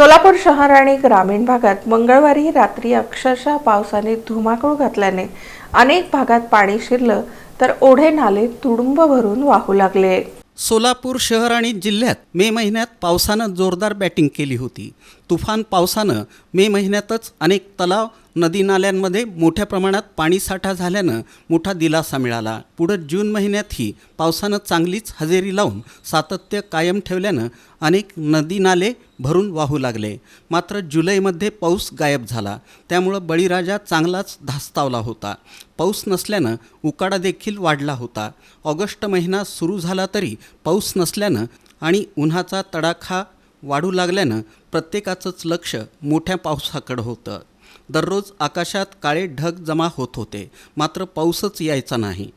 सोलापूर शहर आणि ग्रामीण भागात मंगळवारी रात्री अक्षरशः पावसाने धुमाकूळ घातल्याने अनेक भागात पाणी शिरलं तर ओढे नाले तुडुंब भरून वाहू लागले. सोलापूर शहर आणि जिल्ह्यात मे महिन्यात पावसानं जोरदार बॅटिंग केली होती. तुफान पावसानं मे महिन्यातच अनेक तलाव नदी नाल्यांमध्ये मोठ्या प्रमाणात पाणीसाठा झाल्यानं मोठा दिलासा मिळाला. पुढं जून महिन्यातही पावसानं चांगलीच हजेरी लावून सातत्य कायम ठेवल्यानं अनेक नदी नाले भरून वाहू लागले. मात्र जुलैमध्ये पाऊस गायब झाला. त्यामुळं बळीराजा चांगलाच धास्तावला होता. पाऊस नसल्यानं उकाडा देखील वाढला होता. ऑगस्ट महिना सुरू झाला तरी पाऊस नसल्यानं आणि उन्हाचा तडाखा वाढू लागल्यानं प्रत्येकाचंच लक्ष मोठ्या पावसाकडं होतं. दररोज आकाशात काळे ढग जमा होत होते. मात्र पाऊसच यायचा नाही.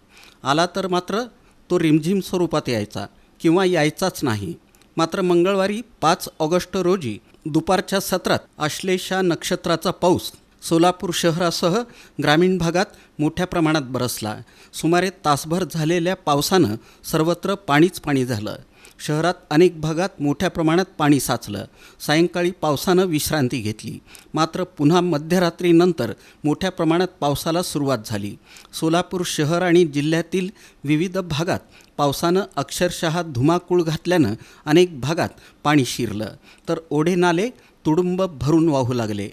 आला तर मात्र तो रिमझिम स्वरूपात यायचा किंवा यायचाच नाही. मात्र मंगळवारी पाच ऑगस्ट रोजी दुपारच्या सत्रात आश्लेषा नक्षत्राचा पाऊस सोलापूर शहरासह ग्रामीण भागात मोठ्या प्रमाणात बरसला. सुमारे तासभर झालेल्या पावसानं सर्वत्र पाणीच पाणी झालं. शहरात अनेक भागात मोठ्या प्रमाणात पाणी साचलं. सायंकाळी पावसानं विश्रांती घेतली. मात्र पुन्हा मध्यरात्रीनंतर मोठ्या प्रमाणात पावसाला सुरुवात झाली. सोलापूर शहर आणि जिल्ह्यातील विविध भागात पावसानं अक्षरशः धुमाकूळ घातल्यानं अनेक भागात पाणी शिरलं. तर ओढे नाले तुडुंब भरून वाहू लागले.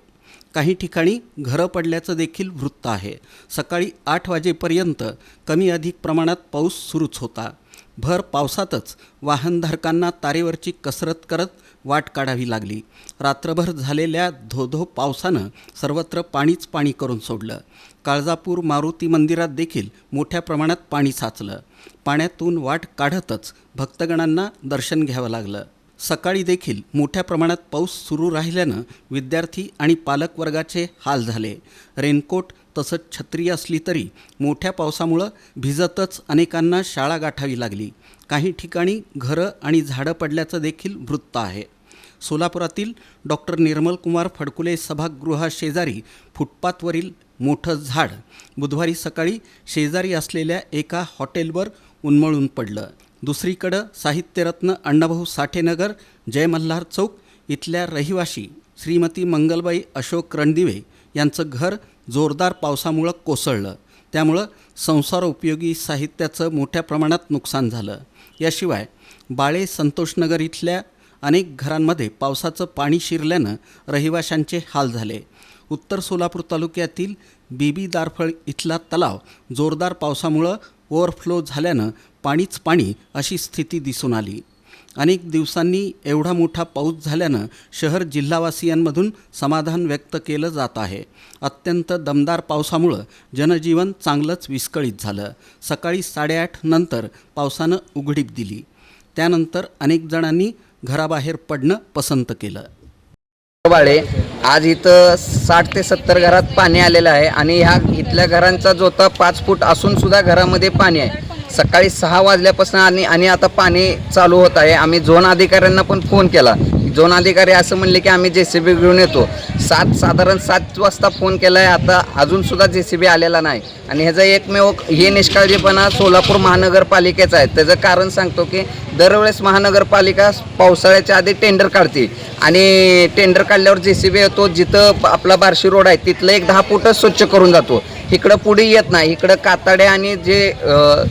काही ठिकाणी घरं पडल्याचं देखील वृत्त आहे. सकाळी आठ वाजेपर्यंत कमी अधिक प्रमाणात पाऊस सुरूच होता. भर पावसातच वाहनधारकांना तारेवरची कसरत करत वाट काढावी लागली. रात्रभर झालेल्या धोधो पावसानं सर्वत्र पाणीच पाणी करून सोडलं. काळजापूर मारुती मंदिरात देखील मोठ्या प्रमाणात पाणी साचलं. पाण्यातून वाट काढतच भक्तगणांना दर्शन घ्यावं लागलं. सकाळी देखील मोठ्या प्रमाणात पाऊस सुरू राहिल्यानं विद्यार्थी आणि पालक वर्गाचे हाल झाले. रेनकोट तसंच छत्री असली तरी मोठ्या पावसामुळं भिजतच अनेकांना शाळा गाठावी लागली. काही ठिकाणी घरं आणि झाडं पडल्याचं देखील वृत्त आहे. सोलापुरातील डॉक्टर निर्मलकुमार फडकुले सभागृहाशेजारी फुटपाथवरील मोठं झाड बुधवारी सकाळी शेजारी असलेल्या एका हॉटेलवर उन्मळून पडलं. दुसरीकडं साहित्यरत्न अण्णाभाऊ साठेनगर जय मल्हार चौक इथल्या रहिवाशी श्रीमती मंगलबाई अशोक रणदिवे यांचं घर जोरदार पावसामुळं कोसळलं. त्यामुळं संसारोपयोगी साहित्याचं मोठ्या प्रमाणात नुकसान झालं. याशिवाय बाळे संतोषनगर इथल्या अनेक घरांमध्ये पावसाचं पाणी शिरल्यानं रहिवाशांचे हाल झाले. उत्तर सोलापूर तालुक्यातील बीबी दारफळ इथला तलाव जोरदार पावसामुळं ओव्हरफ्लो झाल्यानं पाणीच पाणी अशी स्थिती दिसून आली. अनेक दिवसांनी एवढा मोठा पाऊस झाल्यानं शहर जिल्हावासियांमधून समाधान व्यक्त केलं जात आहे. अत्यंत दमदार पावसामुळं जनजीवन चांगलंच विस्कळीत झालं. सकाळी साडेआठ नंतर पावसानं उघडीप दिली. त्यानंतर अनेक जणांनी घराबाहेर पडणं पसंत केलं. बाळे आज इथं साठ ते सत्तर घरात पाणी आलेलं आहे आणि ह्या इथल्या घरांचा जोता पाच फूट असून सुद्धा घरामध्ये पाणी आहे. सकाळी सहा वाजल्यापासून आणि आणि आता पाणी चालू होत आहे. आम्ही झोन अधिकाऱ्यांना पण फोन केला. झोन अधिकारी असं म्हणले की आम्ही जे सी बी घेऊन येतो. सात साधारण सात वाजता फोन केला आहे आता अजूनसुद्धा जे सी बी आलेला नाही. आणि ह्याचा एकमेव हे निष्काळजीपणा सोलापूर महानगरपालिकेचा आहे. त्याचं कारण सांगतो की दरवेळेस महानगरपालिका पावसाळ्याच्या आधी टेंडर काढते. आणि टेंडर काढल्यावर जे सी बी येतो. जिथं आपला बार्शी रोड आहे तिथलं एक दहा फुटच स्वच्छ करून जातो. इकडं पुढे येत नाही. इकडं कातडे आणि जे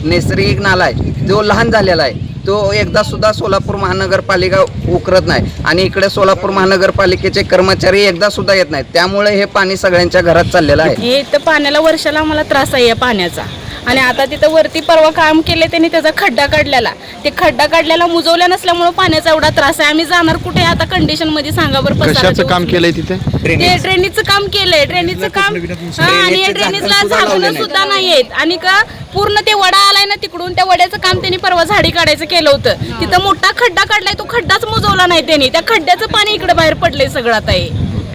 नैसर्गिक नाला आहे तो लहान झालेला आहे. तो एकदा सुद्धा सोलापूर महानगरपालिका उकरत नाही. आणि इकडे सोलापूर महानगरपालिकेचे कर्मचारी एकदा सुद्धा येत नाहीत. त्यामुळे हे पाणी सगळ्यांच्या घरात चाललेलं आहे. हे तर पाण्याला वर्षाला आम्हाला त्रास आहे या पाण्याचा. आणि आता तिथं वरती परवा काम केले त्यांनी त्याचा खड्डा काढलेला. ते खड्डा काढलेला मुजवल्या नसल्यामुळे पाण्याचा एवढा त्रास आहे. आम्ही जाणार कुठे आता कंडिशनमध्ये सांगा बरं पसारा कशाचं. काम केलंय तिथे? ते ड्रेनेजचं काम केलंय. ड्रेनेजचं काम हा आणि या ड्रेनेजला झाकणं सुद्धा नाही आहेत आणि का पूर्ण ते वडा आलाय ना तिकडून त्या वड्याचं काम त्यांनी परवा झाडी काढायचं केलं होतं. तिथं मोठा खड्डा काढलाय तो खड्डाच मुजवला नाही त्यांनी. त्या खड्ड्याचं पाणी इकडे बाहेर पडलंय सगळं आता हे.